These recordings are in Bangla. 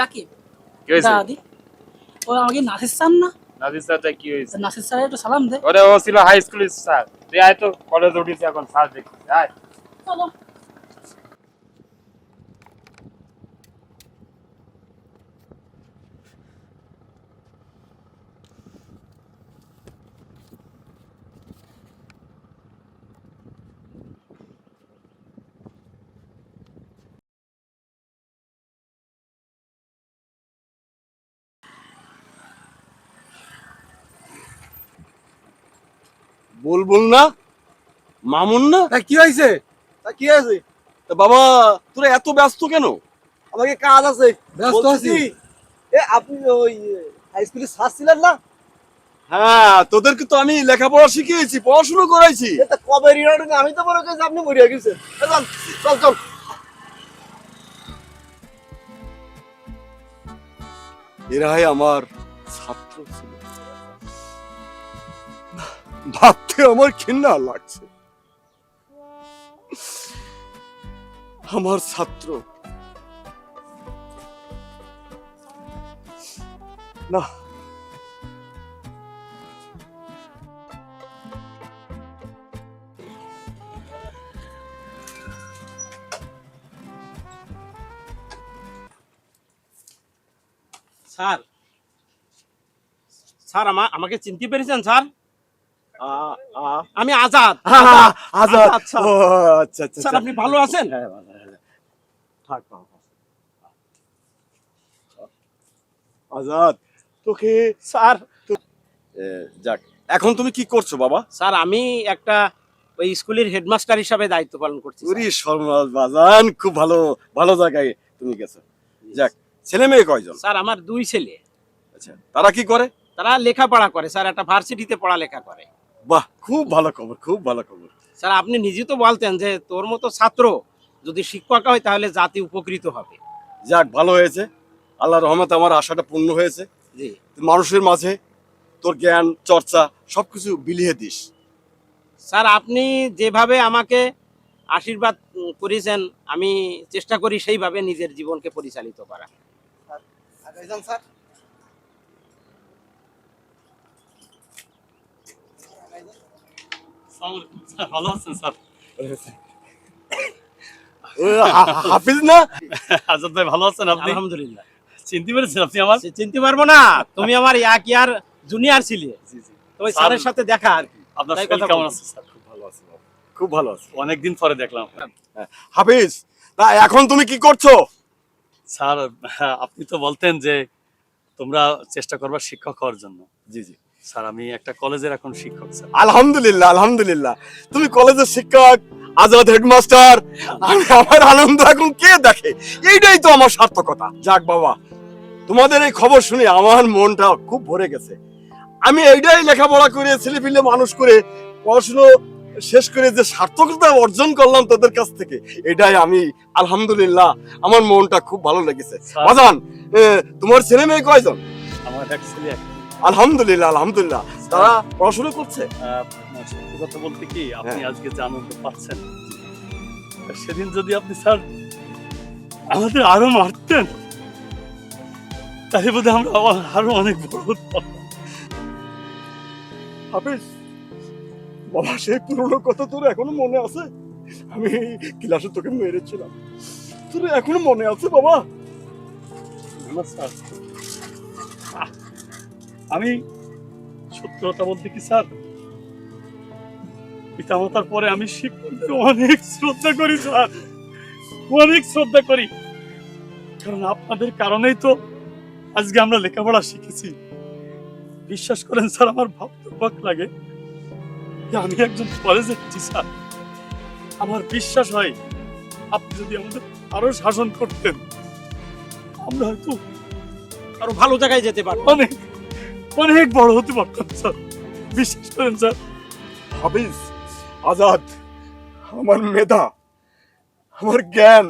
রাকিব কি হয়েছে? দাদি ও আমাকে নাসির স্যার না? নাজির স্যারটা কি হয়েছে? নাসির স্যার একটু সালাম দে। ওরে ও ছিল হাই স্কুলের স্যার। তুই আয় তো কলেজ উঠিস এখন স্যার দেখছিস আয়। চলো। বুলবুল না? মামুন না? কি হয়েছে? তা কি আছে তা বাবা তোরা এত ব্যস্ত কেন? আমাকে কাজ আছে। ব্যস্ত আছি। এ আপনি ওই হাই স্কুলে স্যার ছিলেন না? হ্যাঁ তোদেরকে তো আমি লেখাপড়া শিখিয়েছি পড়াশুনো করাইছি। এটা কবে রিটার্নিং আমি তো মনে করছি আপনি মরিয়া গেছেন। চল চল চল। এরাই আমার ছাত্র ছিল। ভাবতে আমার ঘৃণা লাগছে। আমার ছাত্র। না। স্যার। স্যার আমা- আমাকে চিনতে পেরেছেন স্যার? আমি আজাদ। আজাদ। আচ্ছা আচ্ছা। আচ্ছা স্যার আপনি ভালো আছেন? হ্যাঁ। থাক বাবা। আজাদ তোকে স্যার। যাক এখন তুমি কি করছ বাবা? স্যার আমি একটা ওই স্কুলের হেডমাস্টার হিসাবে দায়িত্ব পালন করছি। উরি বাজান খুব ভালো ভালো জায়গায় তুমি গেছো। যাক ছেলে মেয়ে কয়জন? স্যার আমার দুই ছেলে। আচ্ছা তারা কি করে? তারা লেখাপড়া করে স্যার একটা ভার্সিটিতে পড়ালেখা করে। বাহ খুব ভালো খবর খুব ভালো খবর। স্যার আপনি নিজে তো বলতেন যে তোর মতো ছাত্র যদি শিক্ষক হয় তাহলে জাতি উপকৃত হবে। যাক ভালো হয়েছে। আল্লাহ রহমতে আমার আশাটা পূর্ণ হয়েছে। জি। মানুষের মাঝে তোর জ্ঞান চর্চা সবকিছু বিলিয়ে দিস। স্যার আপনি যেভাবে আমাকে আশীর্বাদ করেছেন আমি চেষ্টা করি সেইভাবে নিজের জীবনকে পরিচালিত করা। স্যার। ভালো আছেন স্যার ও, হা- হাফিজ না আজাদ ভাই ভালো আছেন আপনি আলহামদুলিল্লাহ চিনতে পেরেছেন আপনি আমার চিনতে পারব না তুমি আমার এক ইয়ার জুনিয়র ছিলে জি জি ওই স্যারের সাথে দেখা আর কি আপনার শরীর কেমন আছে স্যার খুব ভালো আছে খুব ভালো আছে অনেকদিন পরে দেখলাম হাফিজ তা এখন তুমি কি করছ স্যার আপনি তো বলতেন যে তোমরা চেষ্টা করবা শিক্ষক হওয়ার জন্য জি জি স্যার আমি একটা কলেজের এখন শিক্ষক স্যার। আলহামদুলিল্লাহ আলহামদুলিল্লাহ। তুমি কলেজের শিক্ষক আজাদ হেডমাস্টার আমি আমার আনন্দ এখন কে দেখে? এইটাই তো আমার সার্থকতা। যাক বাবা তোমাদের এই খবর শুনে আমার মনটা খুব ভরে গেছে। আমি এইটাই লেখাপড়া করে ছেলেপিলে মানুষ করে পড়াশুনো শেষ করে যে সার্থকতা অর্জন করলাম তাদের কাছ থেকে এটাই আমি আলহামদুলিল্লাহ আমার মনটা খুব ভালো লেগেছে। বাজান তোমার ছেলে মেয়ে কয়জন? আমার অ্যাকচুয়ালি আলহামদুলিল্লাহ আলহামদুলিল্লাহ। তারা পড়াশোনা করছে? কথা বলতে কি আপনি হ্যাঁ। আজকে যে আনন্দ পাচ্ছেন সেদিন যদি আপনি স্যার আমাদের আরও মারতেন তাহলে বোধহয় আমরা আরও অনেক বড় হতাম। হাফিজ বাবা সেই পুরনো কথা তোর এখনও মনে আছে? আমি ক্লাসে তোকে মেরেছিলাম। তোর এখনও মনে আছে বাবা? না, স্যার। আহ, আমি সত্য কথা বলতে কি, স্যার? পিতামাতার পরে আমি শিক্ষকদের অনেক শ্রদ্ধা করি, স্যার। অনেক শ্রদ্ধা করি। কারণ আপনাদের কারণেই তো আজকে আমরা লেখাপড়া শিখেছি। বিশ্বাস করেন, স্যার, আমার ভাবতে লাগে যে আমি একজন কলেজের টিচার আমার বিশ্বাস হয়, আপনি যদি আমাদের আরও শাসন করতেন, আমরা হয়তো আরও ভালো জায়গায় যেতে পারব অনেক অনেক বড় হতে পারতাম স্যার। বিশ্বাস করেন স্যার। হাফিজ আজাদ আমার মেধা আমার জ্ঞান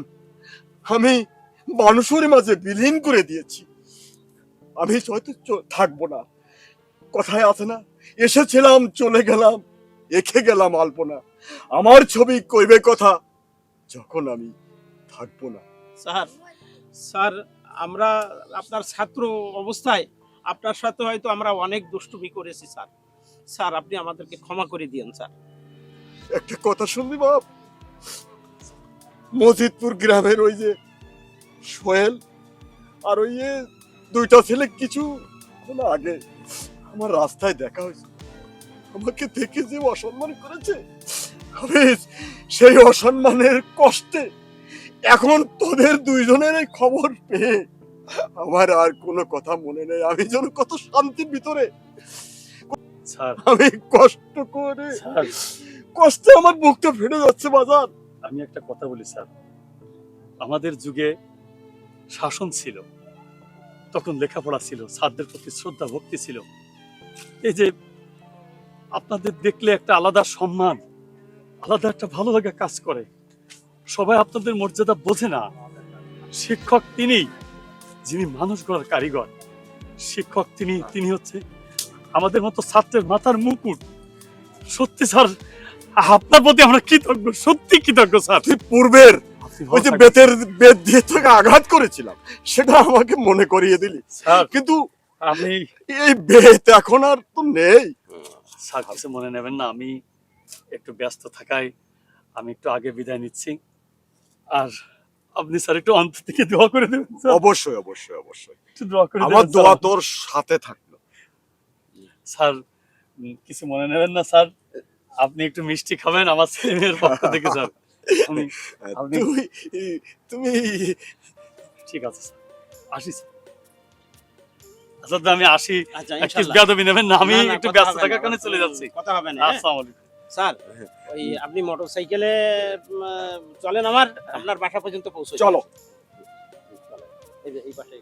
আমি মানুষের মাঝে বিলীন করে দিয়েছি। আমি হয়তো থাকব না। কথায় আছে না এসেছিলাম চলে গেলাম এখে গেলাম আলপনা। আমার ছবি কইবে কথা যখন আমি থাকব না। স্যার স্যার আমরা আপনার ছাত্র অবস্থায় আপনার সাথে হয়তো আমরা অনেক দুষ্টুমি করেছি, স্যার। স্যার, আপনি আমাদেরকে ক্ষমা করে দিয়েন, স্যার। একটা কথা শুনবি, বাপ? মজিদপুর গ্রামের ওই যে সোহেল আর ওই দুইটা ছেলে কিছু আগে আমার রাস্তায় দেখা হয়েছে। আমাকে দেখে যে অসম্মান করেছে সেই অসম্মানের কষ্টে এখন তোদের দুইজনের এই খবর পেয়ে আমার আর কোনো কথা মনে নেই। আমি যেন কত শান্তির ভিতরে। স্যার। আমি কষ্ট করে স্যার। কষ্টে আমার বুকটা ফেটে যাচ্ছে বাজার। আমি একটা কথা বলি স্যার। আমাদের যুগে শাসন ছিল। তখন লেখাপড়া ছিল স্যারদের প্রতি শ্রদ্ধা ভক্তি ছিল। এই যে আপনাদের দেখলে একটা আলাদা সম্মান আলাদা একটা ভালো লাগা কাজ করে। সবাই আপনাদের মর্যাদা বোঝে না। শিক্ষক তিনি যিনি মানুষ গড়ার কারিগর শিক্ষক তিনি তিনি হচ্ছে আমাদের মতো ছাত্রের মাথার মুকুট। সত্যি স্যার আপনার প্রতি আমরা কৃতজ্ঞ সত্যি কৃতজ্ঞ স্যার। পূর্বের ওই যে বেতের বেত দিয়ে তোকে আঘাত করেছিলাম সেটা আমাকে মনে করিয়ে দিলি। স্যার কিন্তু আমি এই বেত এখন আর তো নেই। স্যার কিছু মনে নেবেন না আমি একটু ব্যস্ত থাকায় আমি একটু আগে বিদায় নিচ্ছি। আর আপনি স্যার একটু অন্তর থেকে দোয়া করে দেবেন অবশ্যই অবশ্যই অবশ্যই। একটু দোয়া করে আমার দোয়া। তোর সাথে থাকল। স্যার কিছু মনে নেবেন না স্যার। আপনি একটু মিষ্টি খাবেন আমার ছেলে মেয়ের পক্ষ থেকে স্যার। আমি আপনি- তুমি ঠিক আছে স্যার। আসি স্যার। আচ্ছা আমি আসি। আচ্ছা একটু। বেয়াদবি নেবেন না আমি একটু ব্যস্ত থাকার কারণে চলে যাচ্ছি। কথা হবে না হ্যাঁ? আসসালামু আলাইকুম। স্যার ওই আপনি মোটরসাইকেলে চলেন আমার আপনার বাসা পর্যন্ত পৌঁছে চলো। এই যে এই পাশে